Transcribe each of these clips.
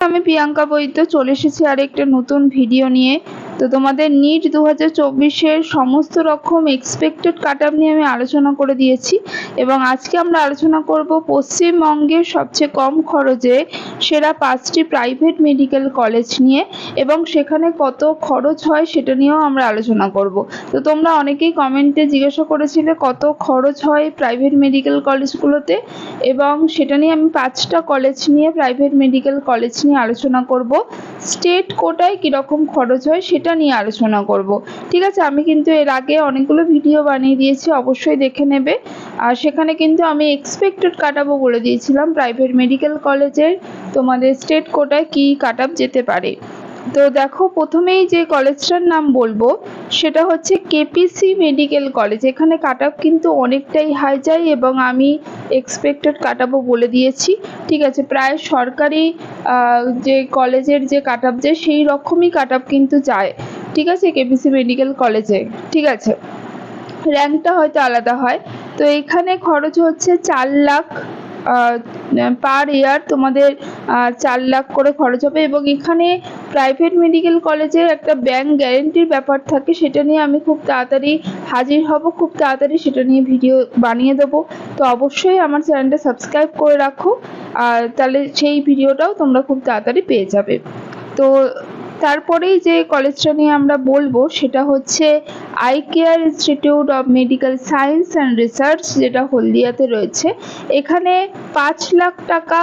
আমি প্রিয়াঙ্কা বৈদ্য চলে এসেছি আর একটা নতুন ভিডিও নিয়ে। তো তোমাদের নিট দু হাজার চব্বিশের সমস্ত রকম এক্সপেক্টেড কাট নিয়ে আমি আলোচনা করে দিয়েছি এবং আজকে আমরা আলোচনা করব পশ্চিমবঙ্গের সবচেয়ে কম খরচে সেরা পাঁচটি প্রাইভেট মেডিকেল কলেজ নিয়ে এবং সেখানে কত খরচ হয় সেটা নিয়েও আমরা আলোচনা করব। তো তোমরা অনেকেই কমেন্টে জিজ্ঞাসা করেছিলে কত খরচ হয় প্রাইভেট মেডিকেল কলেজগুলোতে এবং সেটা নিয়ে আমি পাঁচটা কলেজ নিয়ে প্রাইভেট মেডিকেল কলেজ নিয়ে আলোচনা করব। স্টেট কোটায় কীরকম খরচ হয় সেটা নিয়ে আলোচনা করব। ঠিক আছে, আমি কিন্তু এর আগে অনেকগুলো ভিডিও বানিয়ে দিয়েছি, অবশ্যই দেখে নেবে। আর সেখানে কিন্তু আমি এক্সপেক্টেড কাটাবো বলে দিয়েছিলাম। প্রাইভেট মেডিকেল কলেজের তোমাদের স্টেট কোটায় কি কাট যেতে পারে। তো দেখো প্রথমেই যে কলেজটার নাম বলব, সেটা হচ্ছে কেপিসি মেডিকেল কলেজ এখানে কাট কিন্তু অনেকটাই হাই যায় এবং আমি এক্সপেক্টেড কাটাবো বলে দিয়েছি, ঠিক আছে? প্রায় সরকারি যে কলেজের যে কাট আপ যায়, সেই রকমই কাট কিন্তু যায়, ঠিক আছে কেপিসি মেডিকেল কলেজে ঠিক আছে? র্যাঙ্কটা হয়তো আলাদা হয়। তো এখানে খরচ হচ্ছে চার লাখ পার ইয়ার তোমাদের চার লাখ করে খরচ হবে এবং এখানে প্রাইভেট মেডিকেল কলেজের একটা ব্যাংক গ্যারেন্টির ব্যাপার থাকে, সেটা নিয়ে আমি খুব তাড়াতাড়ি হাজির হব, খুব তাড়াতাড়ি সেটা নিয়ে ভিডিও বানিয়ে দেবো। তো অবশ্যই আমার চ্যানেলটা সাবস্ক্রাইব করে রাখো, আর তাহলে সেই ভিডিওটাও তোমরা খুব তাড়াতাড়ি পেয়ে যাবে। তো তারপরেই যে কলেজটা নিয়ে আমরা বলব, সেটা হচ্ছে I care institute of medical science and research যেটা হলদিয়াতে রয়েছে। এখানে পাঁচ লাখ টাকা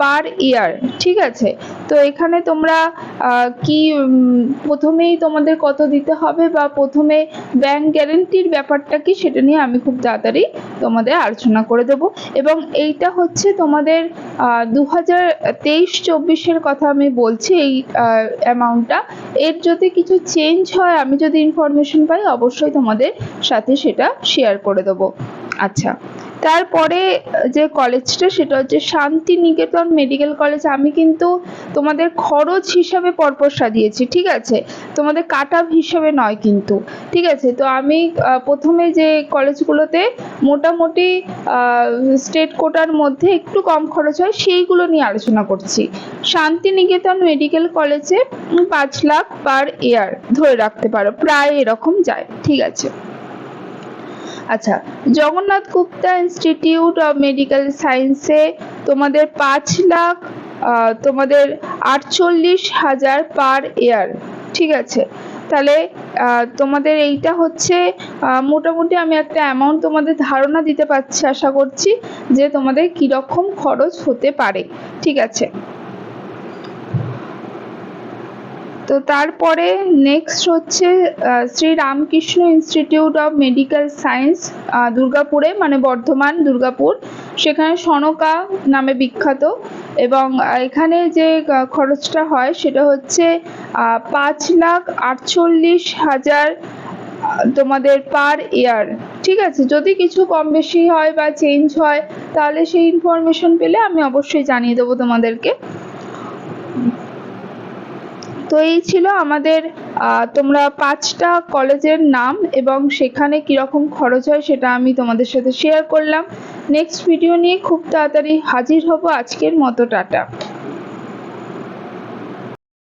পার ইয়ার, ঠিক আছে? তো এখানে তোমরা কি প্রথমেই তোমাদের কত দিতে হবে বা প্রথমে ব্যাংক গ্যারেন্টির ব্যাপারটা কি সেটা নিয়ে আমি খুব তাড়াতাড়ি তোমাদের আলোচনা করে দেব। এবং এইটা হচ্ছে তোমাদের দু হাজার তেইশ চব্বিশের কথা আমি বলছি, এই অ্যামাউন্টটা এর যদি কিছু চেঞ্জ হয়, আমি যদি ইনফরমেশন পাই, অবশ্যই তোমাদের সাথে সেটা শেয়ার করে দেবো। আচ্ছা। তারপরে যে কলেজটা, সেটা হচ্ছে শান্তিনিকেতন মেডিকেল কলেজ। আমি কিন্তু তোমাদের খরচ হিসাবে পরপর সাজিয়েছি, ঠিক আছে? তোমাদের কাট হিসাবে নয় কিন্তু, ঠিক আছে? তো আমি প্রথমে যে কলেজগুলোতে মোটামুটি স্টেট কোটার মধ্যে একটু কম খরচ হয়, সেইগুলো নিয়ে আলোচনা করছি। শান্তিনিকেতন মেডিকেল কলেজে পাঁচ লাখ পার ইয়ার ধরে রাখতে পারো, প্রায় এরকম যায়, ঠিক আছে? আচ্ছা Jagannath Gupta institute of medical সায়েন্সে তোমাদের পাঁচ লাখ তোমাদের আটচল্লিশ হাজার পার ইয়ার ঠিক আছে? তাহলে তোমাদের এইটা হচ্ছে মোটামুটি আমি একটা অ্যামাউন্ট তোমাদের ধারণা দিতে পারছি, আশা করছি যে তোমাদের কীরকম খরচ হতে পারে, ঠিক আছে? তো তারপরে নেক্সট হচ্ছে Shri Ramakrishna institute of medical science দুর্গাপুরে মানে বর্ধমান, দুর্গাপুর। সেখানে সনকা নামে বিখ্যাত। এবং এখানে যে খরচটা হয় সেটা হচ্ছে পাঁচ লাখ আটচল্লিশ হাজার তোমাদের পার ইয়ার। ঠিক আছে? যদি কিছু কম বেশি হয় বা চেঞ্জ হয়, তাহলে সেই ইনফরমেশন পেলে আমি অবশ্যই জানিয়ে দেবো তোমাদেরকে। তো এই ছিল আমাদের আহ, তোমরা পাঁচটা কলেজের নাম এবং সেখানে কীরকম খরচ হয় সেটা আমি তোমাদের সাথে শেয়ার করলাম। নেক্সট ভিডিও নিয়ে খুব তাড়াতাড়ি হাজির হব। আজকের মতো টাটা।